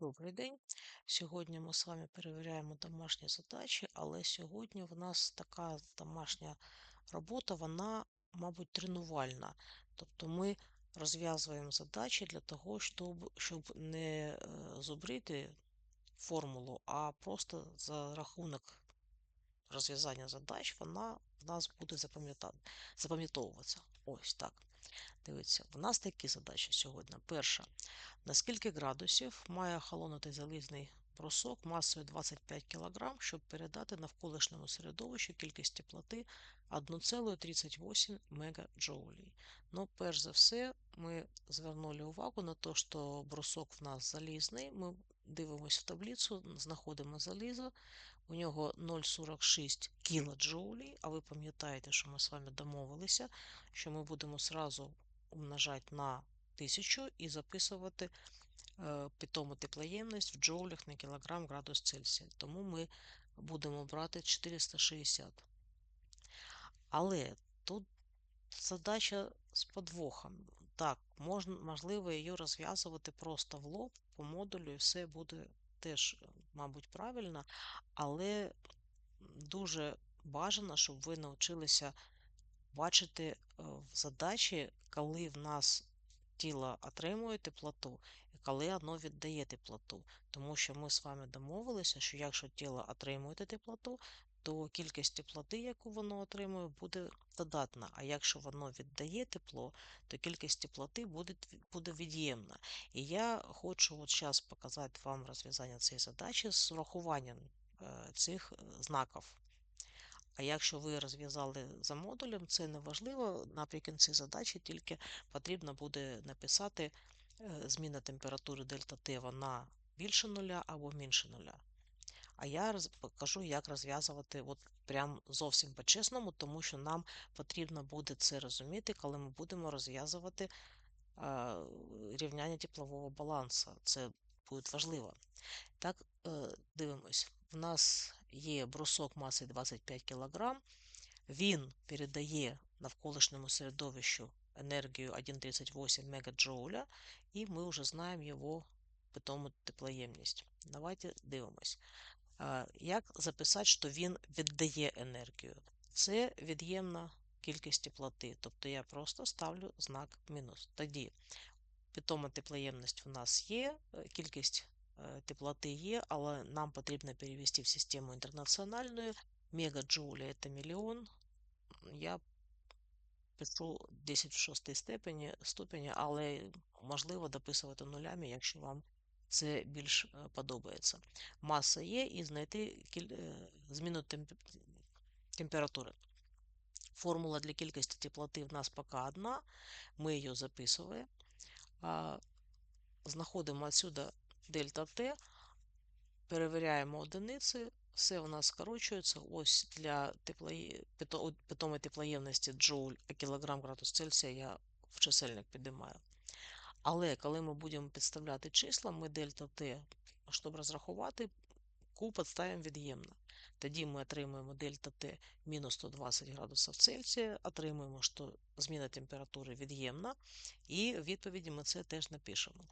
Добрий день. Сьогодні ми з вами перевіряємо домашні задачі, але сьогодні в нас така домашня робота, вона, мабуть, тренувальна. Тобто ми розв'язуємо задачі для того, щоб, щоб не е, зубрити формулу, а просто за рахунок розв'язання задач вона в нас буде запам'ятовуватися. Ось так. Дивіться, в нас такі задачі сьогодні. Перша. На скільки градусів має охолонути залізний брусок масою 25 кг, щоб передати навколишньому середовищу кількість теплоти 1,38 МДж. Ну, перш за все, ми звернули увагу на те, що брусок в нас залізний. Ми дивимося в таблицю, знаходимо залізо. У нього 0,46 кДж, а ви пам'ятаєте, що ми з вами домовилися, що ми будемо сразу умножати на 1000 і записувати е, питому теплоємність в джоулях на кілограм градус Цельсія. Тому ми будемо брати 460. Але тут задача з подвохом. Так, можна, можливо її розв'язувати просто в лоб по модулю, і все буде теж, мабуть, правильно, але дуже бажано, щоб ви навчилися бачити е, в задачі, коли в нас тіло отримує теплоту і коли воно віддає теплоту. Тому що ми з вами домовилися, що якщо тіло отримує теплоту, то кількість теплоти, яку воно отримує, буде додатна. А якщо воно віддає тепло, то кількість теплоти буде буде від'ємна. І я хочу от зараз показати вам розв'язання цієї задачі з урахуванням е, цих е, знаків. А якщо ви розв'язали за модулем, це не важливо. Наприкінці задачі тільки потрібно буде написати е, зміна температури дельта Т вона більше нуля або менше нуля. А я покажу, як розв'язувати от прям зовсім по-чесному, тому що нам потрібно буде це розуміти, коли ми будемо розв'язувати рівняння теплового балансу. Це буде важливо. Так, е, дивимось. В нас є брусок маси 25 кг, він передає навколишньому середовищу енергію 1,38 МДж, і ми вже знаємо його питому теплоємність. Давайте дивимось. Як записати, що він віддає енергію? Це від'ємна кількість теплоти, тобто я просто ставлю знак мінус. Тоді питома теплоємність у нас є, кількість Э, теплоты Е, але нам потрібно перевести в систему інтернаціональну. Мегаджоулі це мільйон. Я пишу 10 в 6 степені, ступені, але можливо дописувати нулями, якщо вам це більш е, подобається. Маса є і знайти е, зміну температури. Формула для кількості теплоти в нас поки одна, ми її записуємо. Знаходимо отсюда дельта Т, перевіряємо одиниці, все у нас скорочується. Ось для теплої, питомої теплоємності джоуль, кілограм градус Цельсія я в чисельник підіймаю. Але коли ми будемо підставляти числа, ми дельта Т, щоб розрахувати, Q підставимо від'ємно. Тоді ми отримуємо дельта Т мінус 120 градусів Цельсія, отримуємо, що зміна температури від'ємна, і в відповіді ми це теж напишемо.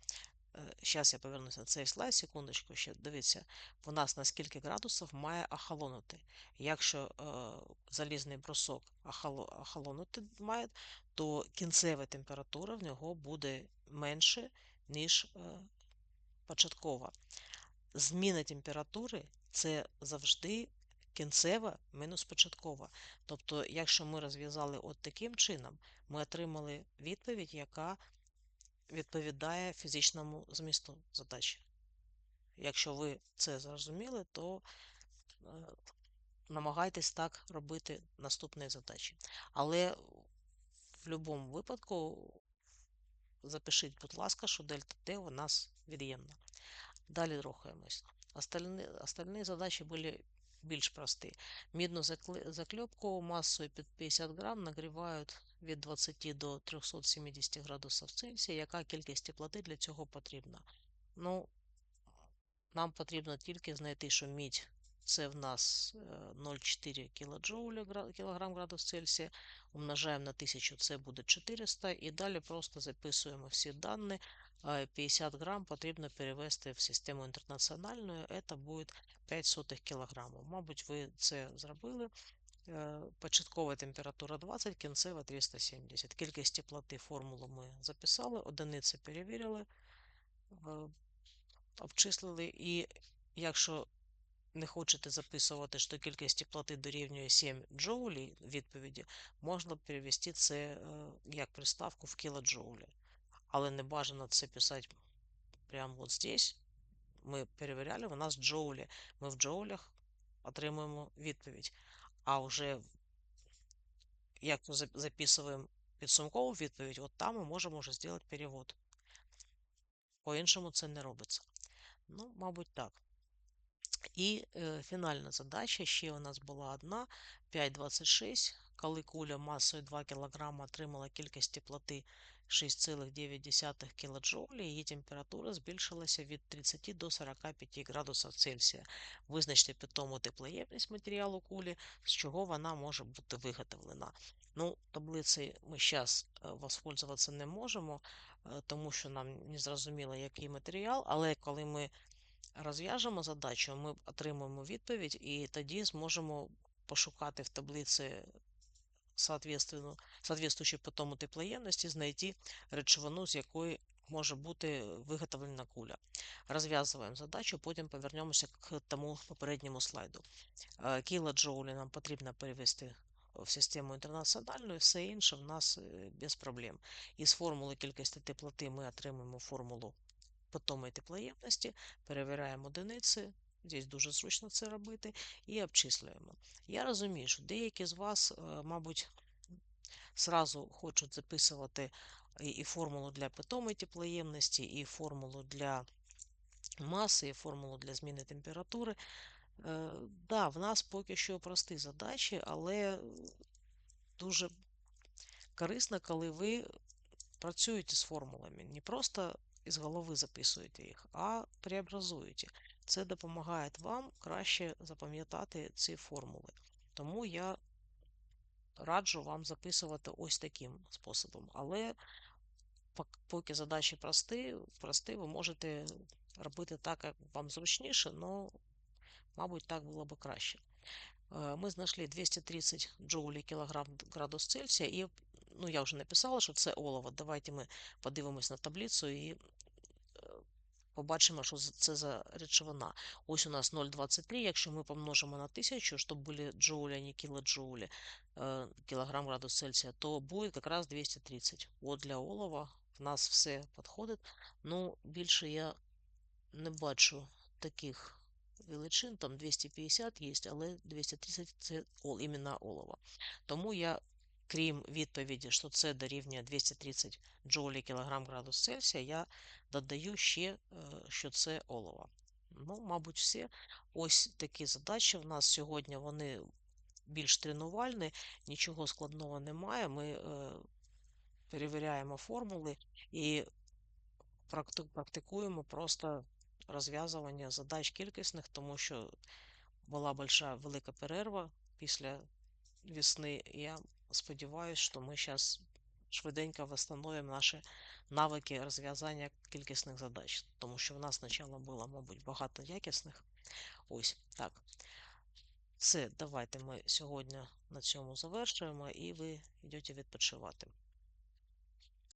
Зараз я повернуся на цей слайд, секундочку, ще дивіться, у нас на скільки градусів має охолонути. Якщо е, залізний брусок охолонути має, то кінцева температура в нього буде менше, ніж е, початкова. Зміна температури це завжди кінцева мінус початкова. Тобто, якщо ми розв'язали от таким чином, ми отримали відповідь, яка відповідає фізичному змісту задачі. Якщо ви це зрозуміли, то е, намагайтесь так робити наступні задачі. Але в будь-якому випадку запишіть, будь ласка, що дельта Т у нас від'ємна. Далі рухаємось. Остальні, остальні задачі були більш прості. Мідну заклепку масою під 50 грам нагрівають від 20 до 370 градусів Цельсія. Яка кількість теплоти для цього потрібна? Ну, Нам потрібно тільки знайти, що мідь це в нас е, 0,4 кілоджоуля гра- кілограм градус Цельсія. Умножаємо на 1000, це буде 400. І далі просто записуємо всі дані. Е, 50 грам потрібно перевести в систему інтернаціональну. Це буде 5 сотих кілограму. Мабуть, ви це зробили. Е, Початкова температура 20, кінцева 370. Кількість теплоти формулу ми записали, одиниці перевірили, обчислили. І якщо не хочете записувати, що кількість теплоти дорівнює 7 джоулей відповіді, можна перевести це е, як приставку в кілоджоулі. Але не бажано це писати прямо от здесь. Ми перевіряли, у нас джоулі. Ми в джоулях отримуємо відповідь. А вже як ми зап- записуємо підсумкову відповідь, от там ми можемо вже зробити перевод. По-іншому це не робиться. Ну, мабуть, так. І е, фінальна задача ще у нас була одна 5,26, коли куля масою 2 кг отримала кількість теплоти 6,9 кДж, її температура збільшилася від 30 до 45 градусів Цельсія. Визначте питому теплоємність матеріалу кулі, з чого вона може бути виготовлена. Ну, таблиці ми зараз воспользуватися не можемо, е, тому що нам не зрозуміло, який матеріал, але коли ми розв'яжемо задачу, ми отримаємо відповідь, і тоді зможемо пошукати в таблиці соответственно, соответствуючи по тому теплоємності, знайти речовину, з якої може бути виготовлена куля. Розв'язуємо задачу, потім повернемося к тому попередньому слайду. Е, Кілоджоулі нам потрібно перевести в систему інтернаціональну, і все інше в нас е, без проблем. Із формули кількості теплоти ми отримаємо формулу питомої теплоємності, перевіряємо одиниці, здесь дуже зручно це робити, і обчислюємо. Я розумію, що деякі з вас, е, мабуть, сразу хочуть записувати і формулу для питомої теплоємності, і формулу для маси, і формулу для зміни температури. Е, Да, в нас поки що прості задачі, але дуже корисно, коли ви працюєте з формулами. Не просто із голови записуєте їх, а преобразуєте. Це допомагає вам краще запам'ятати ці формули. Тому я раджу вам записувати ось таким способом. Але поки задачі прості, прості, ви можете робити так, як вам зручніше, але, мабуть, так було б краще. Е, Ми знайшли 230 джоулей кілограм градус Цельсія, і ну, я вже написала, що це олово. Давайте ми подивимось на таблицю і побачимо, що це за речовина. Ось у нас 0,23. Якщо ми помножимо на 1000, щоб були джоулі, а не кілоджоулі, е, кілограм градус Цельсія, то буде якраз 230. От для олова в нас все підходить. Ну, більше я не бачу таких величин, там 250 є, але 230 це іменно олово. Тому я, крім відповіді, що це дорівнює 230 джоулі кілограм градус Цельсія, я додаю ще, е, що це олово. Ну, мабуть, все. Ось такі задачі в нас сьогодні вони більш тренувальні, нічого складного немає. Ми е, перевіряємо формули і практикуємо просто розв'язування задач кількісних, тому що була большая велика перерва після весни. Я сподіваюся, що ми зараз швиденько встановимо наші навики розв'язання кількісних задач, тому що в нас спочатку було, мабуть, багато якісних. Ось так. Все, давайте ми сьогодні на цьому завершуємо, і ви йдете відпочивати.